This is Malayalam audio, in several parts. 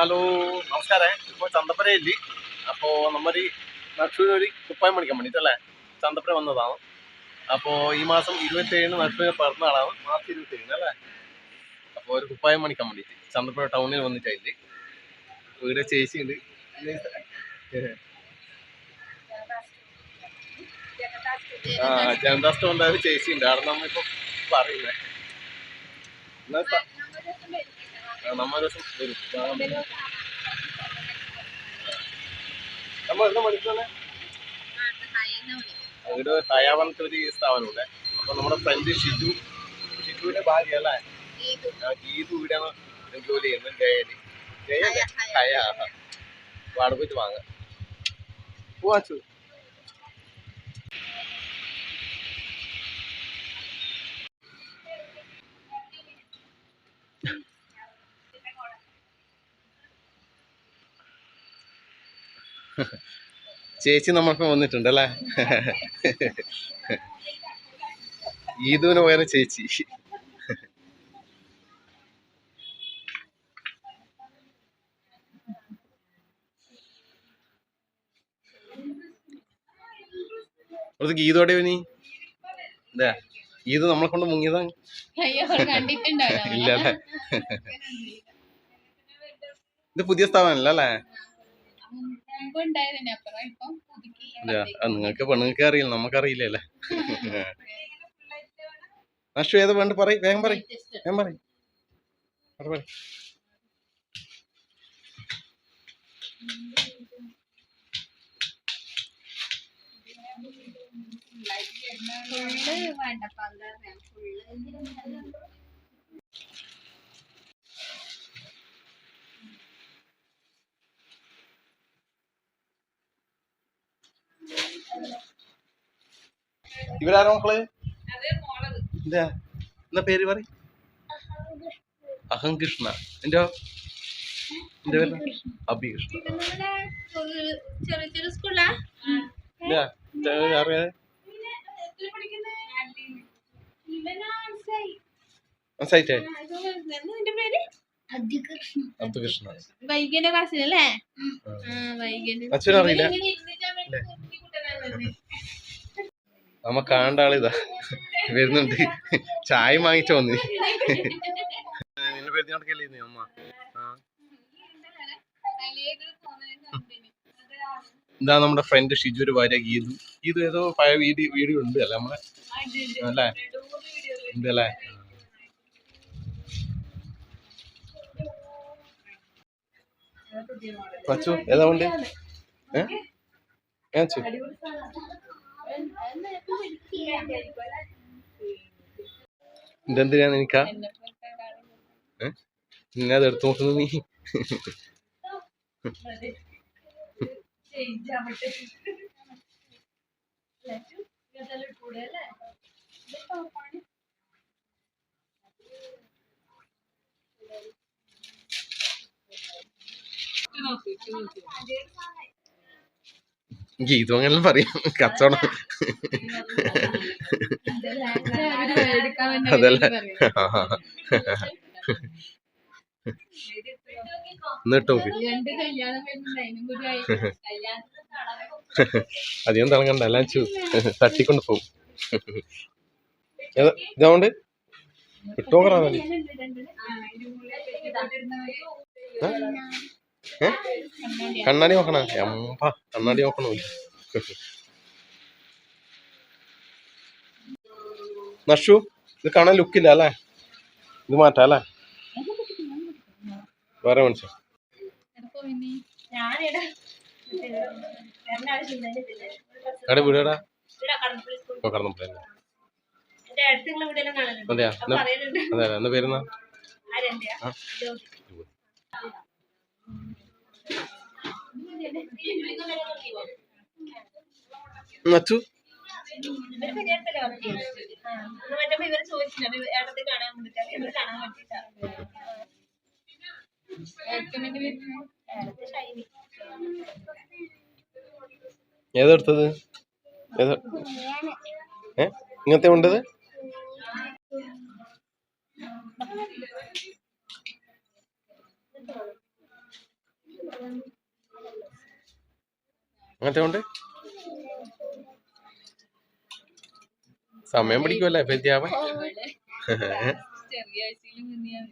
ഹലോ നമസ്കാരം. ഇപ്പോൾ ചന്തപ്പരയില്ലേ അപ്പോൾ നമ്മൊരു നക്ഷൂര് ഒരു കുപ്പായം പഠിക്കാൻ വേണ്ടിയിട്ടല്ലേ ചന്തപ്പുര വന്നതാണ്. അപ്പോൾ ഈ മാസം ഇരുപത്തേഴിന് നക്ഷൂര് പിറന്ന ആളാണ്. മാർച്ച് ഇരുപത്തേഴിന് അല്ലേ? അപ്പോൾ ഒരു കുപ്പായം മേടിക്കാൻ വേണ്ടിയിട്ട് ചന്തപ്പുര ടൗണിൽ വന്നിട്ടായില്ലേ വീട് ചേച്ചിയുണ്ട്. ആ ജനതാ സ്റ്റോറിന്റെ ചേച്ചിയുണ്ട്. അവിടെ നമ്മളിപ്പോൾ പറയുന്നത് എന്നാ സ- ആ, നമ്മ ദിവസം വരും. നമ്മൾ എന്താ പഠിക്കുന്നത് ഇവിടെ തയ്യാവണത്തെ ഒരു സ്ഥാപനമുണ്ട് അപ്പൊ നമ്മുടെ ഫ്രണ്ട് ഷിജു ഷിജുവിന്റെ ഭാര്യ അല്ലേ? ഗീതു. ഇവിടെയാണ് ജോലി ചെയ്യുന്നത് ജയലി ജയ അപ്പൊ അവിടെ പോയിട്ട് വാങ്ങാം. പോവാച്ചു ചേച്ചി നമ്മൾക്ക് വന്നിട്ടുണ്ട് അല്ലേ ഈദുവിന് പോയാലും ചേച്ചി. ഒരു ഗീതോടെ നീ ഇതാ ഗീത് നമ്മളെ കൊണ്ട് മുങ്ങിയതാ. ഇല്ല അല്ലേ ഇത് പുതിയ സ്ഥാപനമല്ല അല്ലേ? നിങ്ങൾക്ക് പെണ്ണുങ്ങൾക്ക് അറിയില്ല നമുക്കറിയില്ലല്ലേ നഷ്ടു ഏത് വേണ്ട പറയ് വേഗം പറയ് വേഗം പറയ്. പറ പറയ്. ഫുള്ള് വേണ്ട ഫുള്ള് ഇവരാരോ മക്കൾ? എന്താ? എന്താ പേര് പറ അഹംകൃഷ്ണ എന്റെ എന്റെ പേര്? അഭികൃഷ്ണ. ചെറിയ ചെറിയ സ്കൂളാ ഇല്ല, ഇത് അറിയാതെ മനസ്സിലായിട്ടേ അബ്ദുകൃഷ്ണ വൈകിന്റെ ക്ലാസ്സിലല്ലേ വൈകിന്റെ അച്ഛനും അറിയില്ല നമ്മ കാണേണ്ട ആളിതാ വരുന്നുണ്ട്. ചായ വാങ്ങിച്ചു വന്നി. നിന്റെ പേര് നടക്കല്ലേ അമ്മ? ആ. ഇതാ നമ്മുടെ ഫ്രണ്ട് ഷിജു ഒരു ഭാര്യ ഗീതു. ഗീതു ഏതോ പഴയ വീഡിയോ വീഡിയോ ഉണ്ട് അല്ലേ നമ്മളെ? അല്ലേ? ഉണ്ട് അല്ലേ? പച്ചു ഏതാ ഉണ്ട് ഏ? ഏ അച്ചു ഇതെന്തിനാ നിനക്കാ ഏ? നിന്നെ അത് എടുത്തു നോക്കുന്നു നീ? ഗീതു അങ്ങനെ പറയും. കച്ചവടം. അതല്ല. എന്നിട്ട് നോക്ക്. അധികം തിളങ്ങണ്ട. എല്ലാം ചു തട്ടിക്കൊണ്ട് പോകും ഇതാവണ്ട് കിട്ടുമോക്കറാന്നല്ലേ ഏ? കണ്ണാടി നോക്കണ. എമ്പ കണ്ണാടി നോക്കണോ നഷു ഇത് കാണാൻ ലുക്കില്ല അല്ലേ? ഇത് മാറ്റാ അല്ലേ? വേറെ മനുഷ്യ. അവിടെ വീടാ കടന്നപ്പോ അതെയാ? അതെ എന്നാ പേരുന്നാ. നച്ചു ഏതെടുത്തത് ഏതാ ഏ? ഇങ്ങനത്തെ ഉണ്ടത് അങ്ങനത്തെ കൊണ്ട് സമയം പിടിക്കുമല്ലേ മുന്നിയാണ്.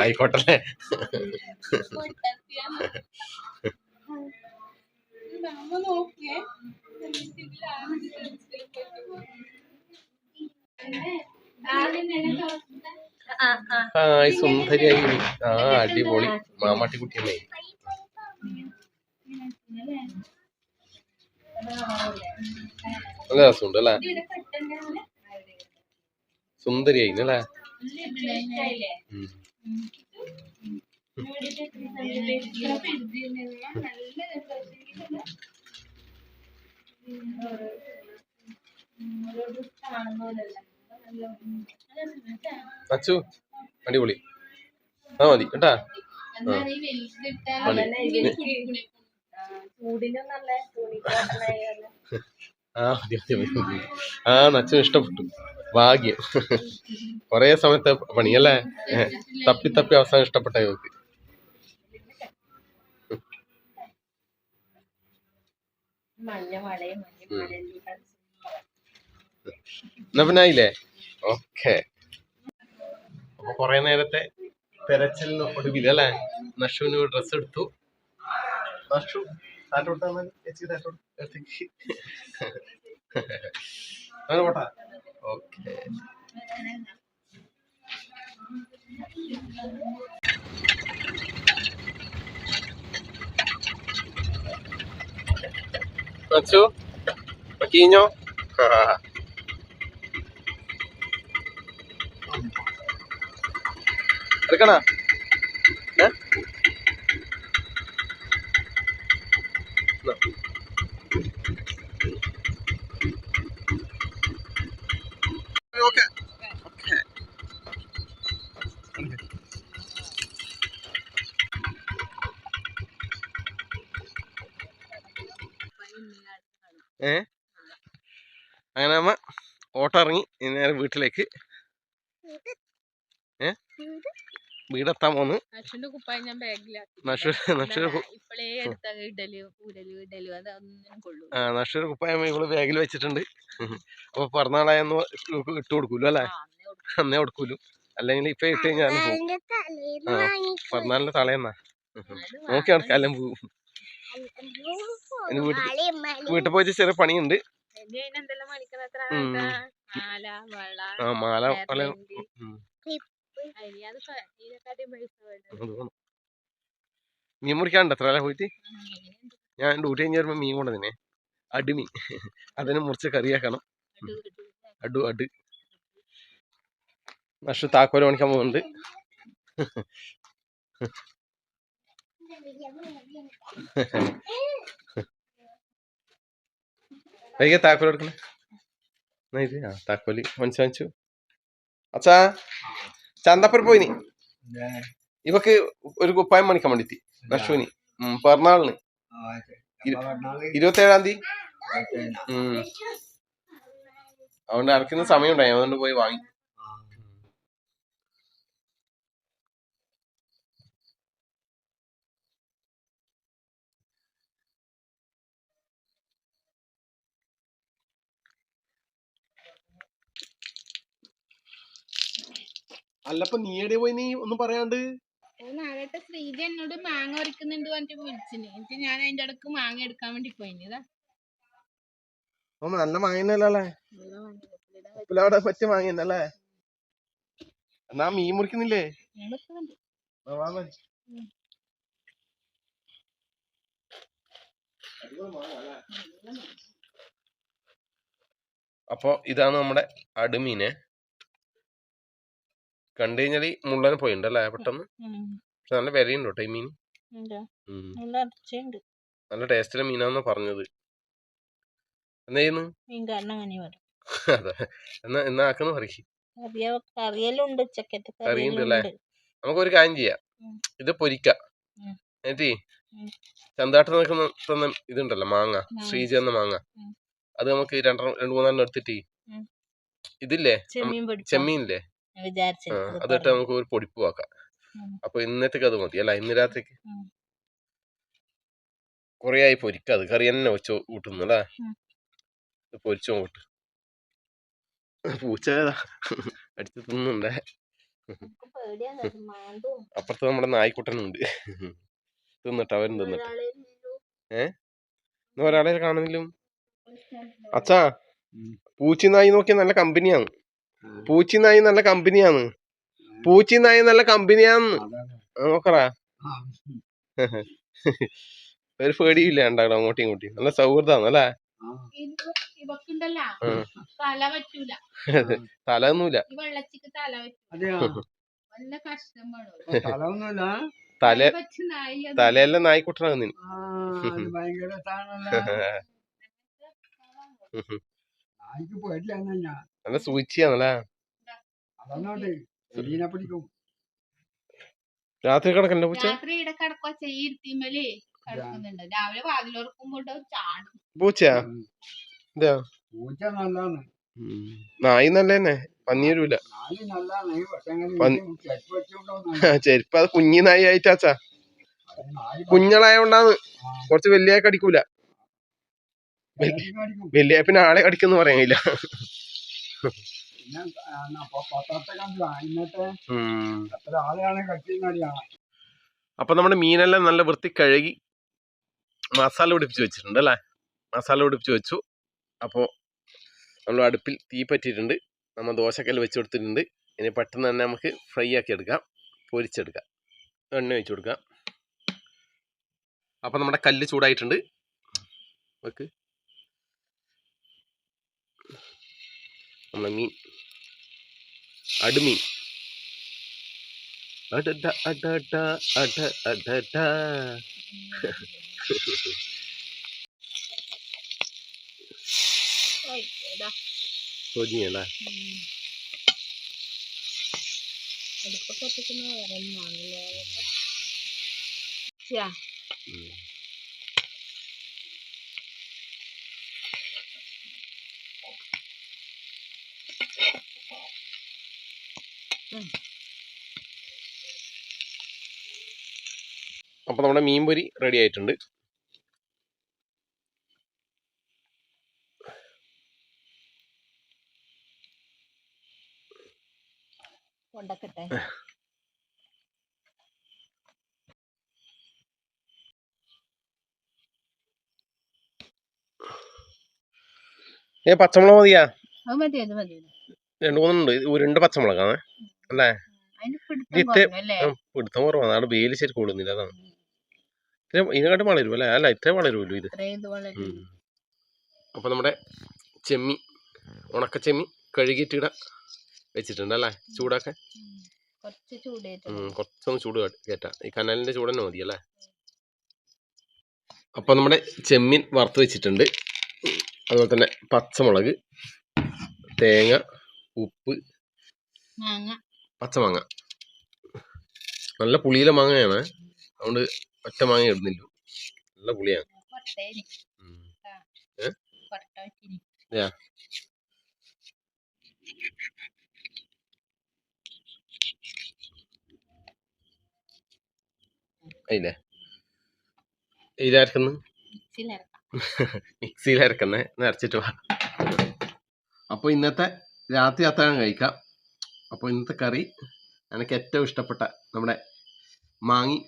ആയിക്കോട്ടല്ലേ നമ്മ നോക്കിയേ. ഹായ് സുന്ദരിയായി. ആ അടിപൊളി. മാമാട്ടിക്കുട്ടിയമ്മേ നല്ല രസമുണ്ട് അല്ലേ സുന്ദരിയായി അല്ലേ. അച്ചു അടിപൊളി. ആ മതി കേട്ടാ? ആ മതി മതി മതി മതി. ആ നച്ചു ഇഷ്ടപ്പെട്ടു. ഭാഗ്യം. കൊറേ സമയത്തെ പണിയല്ലേ? തപ്പി തപ്പി അവസാനം ഇഷ്ടപ്പെട്ട മഴയും എന്നാ പിന്നെ ആയില്ലേ? ഓക്കെ. അപ്പൊ കൊറേ നേരത്തെ തെരച്ചിലിന് ഒടുവിലല്ലേ നഷുവിന് ഡ്രസ് എടുത്തു. നഷു എടുക്കണ ഓക്കെ ഏ അങ്ങനെ നമ്മ ഓട്ടോ ഇറങ്ങി നേരെ വീട്ടിലേക്ക്. ഏ? വീടെത്താൻ പോന്ന്. അച്ഛന്റെ ഞാൻ ബാഗിലാക്കി. നഷു നഷുര ഇപ്പളേ എടുത്ത ഇഡലി ഊരലു ഇഡലു അതൊന്നിനും കൊള്ളൂ ആ നഷുര കുപ്പായം ഇവൾ ബാഗിൽ വെച്ചിട്ടുണ്ട്. അപ്പൊ പിറന്നാളായെന്ന് ഇട്ട് കൊടുക്കൂലോ അല്ലേ? അന്നേ കൊടുക്കൂലു? അല്ലെങ്കിൽ ഇപ്പൊ ഇട്ട് കഴിഞ്ഞാൽ പോകും പിറന്നാളിന്റെ തളയെന്നാ നോക്കി നടക്കാലും പോവും. വീട്ടിൽ പോയിട്ട് ചെറിയ പണിയുണ്ട്. ആ മാല വള മീൻ മുറിക്കാണ്ട് എത്ര അല്ലേ പോയിട്ട്? ഞാൻ ഡ്യൂട്ടി കഴിഞ്ഞ് വരുമ്പോ മീൻ കൊണ്ടുവന്നെ അടിമീൻ അതിനെ മുറിച്ച് കറിയാക്കണം. അടു അട് നഷു താക്കോൽ പണിക്കാൻ പോകുന്നുണ്ട്. വൈകിയ താക്കോൽ എടുക്കണേ ഇത് ആ താക്കോൽ മനസ്സിലാച്ചു അച്ഛാ ചന്തപ്പുര പോയി നീ ഇവക്ക് ഒരു കുപ്പായം മണിക്കാൻ വേണ്ടിട്ട് നഷുവിന് ഉം, പിറന്നാളിന് ഇരുപത്തേഴാം തീയതി ഉം. അതുകൊണ്ട് അടക്കുന്ന സമയം ഉണ്ടായി അതുകൊണ്ട് പോയി വാങ്ങി അല്ലപ്പ നീ എവിടെ പോയി നീ ഒന്നും പറയാണ്ട്? നാളത്തെ ശ്രീജ എന്നോട് മാങ്ങ പറിക്കുന്നുണ്ട് പറഞ്ഞിട്ട് വിളിച്ചിന്. എന്നിട്ട് ഞാൻ അതിന്റെ ഇടയ്ക്ക് മാങ്ങ എടുക്കാൻ വേണ്ടി പോയിനിതാ ഓ നല്ല മാങ്ങന്നല്ലേ? ഉപ്പിലവിടെ പറ്റിയ മാങ്ങന്നല്ലേ? എന്നാ മീൻ മുറിക്കുന്നില്ലേ. അപ്പൊ ഇതാണ് നമ്മുടെ അടുമീനെ. കണ്ടു കഴിഞ്ഞാൽ മുള്ളനെ പോയിണ്ടല്ലേ പെട്ടെന്ന്? പക്ഷെ നല്ല വിലയുണ്ട് കേട്ടോ ഈ മീൻ നല്ല ടേസ്റ്റിലെ മീനാന്നാ പറഞ്ഞത്. എന്താ ചെയ്യുന്നു? അതെ. എന്നാ എന്നാ ആക്കുന്നു പറയും. കറിയുണ്ട് അല്ലേ? നമുക്കൊരു കാര്യം ചെയ്യാം. ഇത് പൊരിക്ക. എന്നിട്ട്. ചന്താട്ട് നിൽക്കുന്ന തന്ന ഇതുണ്ടല്ലോ മാങ്ങ. ശ്രീജ എന്ന മാങ്ങ. അത് നമുക്ക് രണ്ടെണ്ണം രണ്ട് മൂന്നെണ്ണം എടുത്തിട്ട് ഇതില്ലേ? ചെമ്മീൻ ചെമ്മീനില്ലേ? അതിട്ട് നമുക്ക് ഒരു പൊടിപ്പ് ആക്കാം. അപ്പൊ ഇന്നത്തേക്ക് അത് മതി. അല്ല ഇന്ന് രാത്രിക്ക് കൊറേ ആയി പൊരിക്ക. അത് കറി തന്നെ വെച്ച് കൂട്ടുന്നു അല്ലേ? പൊരിച്ചു കൂട്ട് പൂച്ച അടിച്ചു തിന്നുണ്ടേ അപ്പുറത്ത് നമ്മുടെ നായ്ക്കുട്ടനുണ്ട്. തിന്നിട്ട് അവരും തിന്നിട്ട്. ഏ? ഇന്ന് ഒരാളെ കാണുന്നില്ലും? അച്ഛാ പൂച്ചി നായി നോക്കിയാൽ നല്ല കമ്പനിയാണ്. പൂച്ചി നായി നല്ല കമ്പനിയാണ്. പൂച്ചി നായി നല്ല കമ്പനിയാന്ന് നോക്കറാ ഒരു പേടിയില്ല ഉണ്ടാകണം അങ്ങോട്ടും ഇങ്ങോട്ടും. നല്ല സൗഹൃദമാണ് അല്ലേ? തല തലൊന്നുമില്ല ഈ വെള്ളച്ചിക്ക് തല തലയെല്ലാം നായിക്കുട്ടനാണ് അത് ഭയങ്കര നല്ല സൂചിയാണല്ലേ രാത്രി കിടക്കണ്ട പൂച്ച? രാത്രി കിടക്കുന്നുണ്ട്. രാവിലെ ചാടും. ഇതാ പൂച്ച നല്ലതാണ്. നായി നല്ല പന്നി വരൂല. ചെരുപ്പ് അത് കുഞ്ഞി നായി ആയിട്ടാച്ചാ. കുഞ്ഞളായോണ്ടാന്ന് കൊറച്ച് വലിയ കടിക്കൂല വലിയ പിന്നെ ആളെ കടിക്കുന്നു പറയാനില്ല. പിന്നെ ഇന്നത്തെ ആളെയാണ് അപ്പൊ നമ്മുടെ മീനെല്ലാം നല്ല വൃത്തി കഴുകി മസാല പിടിപ്പിച്ച് വെച്ചിട്ടുണ്ട് അല്ലേ? മസാല പിടിപ്പിച്ച് വെച്ചു. അപ്പോൾ നമ്മൾ അടുപ്പിൽ തീ പറ്റിയിട്ടുണ്ട്. നമ്മൾ ദോശക്കല്ല് വെച്ച് കൊടുത്തിട്ടുണ്ട്. ഇനി പെട്ടെന്ന് തന്നെ നമുക്ക് ഫ്രൈ ആക്കി എടുക്കാം. പൊരിച്ചെടുക്കാം. എണ്ണ ഒഴിച്ച് കൊടുക്കാം. അപ്പം നമ്മുടെ കല്ല് ചൂടായിട്ടുണ്ട്. വെക്ക്. നമ്മളെ മീൻ അടുമീൻ അടട അടട അട അടട ഓയ്, എടാ. പൊരിഞ്ഞല്ലേ ഉം. അപ്പോൾ നമ്മുടെ മീൻ പൊരി റെഡി ആയിട്ടുണ്ട്. കൊണ്ടക്കട്ടെ. ഏ പച്ചമുളക് മതിയാ? അത് മതി അത് മതി രണ്ട് മൂന്നുണ്ട് ഇത് രണ്ട് പച്ചമുളകാണ്. അല്ലേ? അതിന് പിടുത്തം കുറവാണ് അവിടെ വേലി ശരി കൂടുന്നില്ല അതാണ് ഇതിനെക്കാട്ടും വളരും അല്ലേ അല്ല ഇത്ര വളരുമല്ലോ ഇത്. അപ്പോൾ നമ്മുടെ ചെമ്മി ഉണക്ക ചെമ്മി കഴുകിയിട്ട് ഇവിടെ വെച്ചിട്ടുണ്ട് അല്ലേ? ചൂടാക്കാൻ? കുറച്ചൊന്ന് ചൂട് കാട്ട് ഈ കനലിന്റെ ചൂട് തന്നെ മതി അല്ലേ? അപ്പോൾ നമ്മുടെ ചെമ്മീൻ വറുത്ത് വെച്ചിട്ടുണ്ട്. അതുപോലെ തന്നെ പച്ചമുളക് തേങ്ങ ഉപ്പ് മാങ്ങ. പച്ചമാങ്ങ. നല്ല പുളിയിലെ മാങ്ങയാണ്. അതുകൊണ്ട് ഒറ്റ മാങ്ങ ഇടുന്നില്ല. നല്ല പുളിയാണ്. ഇതാർക്കുന്നു അതില്ലേ ഇതിലരക്കുന്നു മിക്സിയിലിറക്കാം മിക്സിയിൽ അരക്കുന്നേ നിറച്ചിട്ട് വാ. അപ്പോൾ ഇന്നത്തെ രാത്രി അത്താഴം കഴിക്കാം. അപ്പോൾ ഇന്നത്തെ കറി എനിക്ക് ഏറ്റവും ഇഷ്ടപ്പെട്ട നമ്മുടെ മാങ്ങി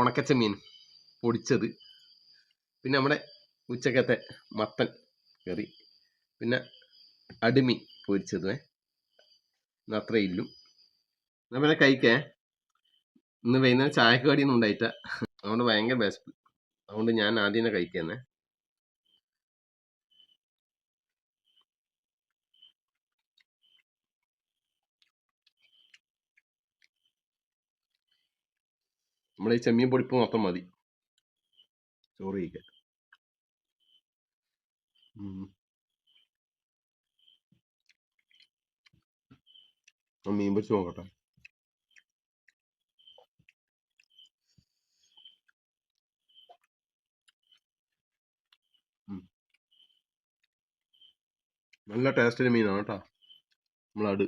ഉണക്കച്ചമീൻ പൊടിച്ചത്. പിന്നെ നമ്മുടെ ഉച്ചക്കത്തെ മത്തൻ കറി. പിന്നെ അടിമി പൊരിച്ചതുമേ ഇന്ന് അത്രേ ഇല്ലും പിന്നെ കഴിക്കേ. ഇന്ന് വൈകുന്നേരം ചായക്ക് കടിയൊന്നും ഉണ്ടായിട്ട. അതുകൊണ്ട് ഭയങ്കര ബെസ്റ്റ് അതുകൊണ്ട് ഞാൻ ആദ്യം തന്നെ കഴിക്കുന്നേ. നമ്മുടെ ഈ ചെമ്മീൻ പൊടിപ്പ് മൊത്തം മതി. ചോറ് കഴിക്കാൻ. മീൻ പൊരിച്ച് നോക്കട്ടെ. നല്ല ടേസ്റ്റിന് മീനാണ് കേട്ടോ. നമ്മളട്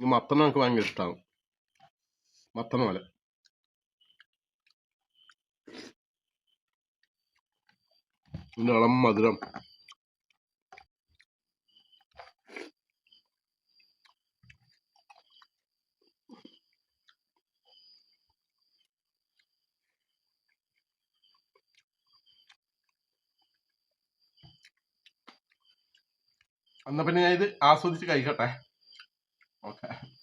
ഈ മത്തന് നമുക്ക് ഭയങ്കര ഇഷ്ടമാണ് മത്തന പോലെ. ഇളം മധുരം. എന്നാ പിന്നെ ഞാൻ ഇത് ആസ്വദിച്ച് കഴിക്കട്ടെ. Okay.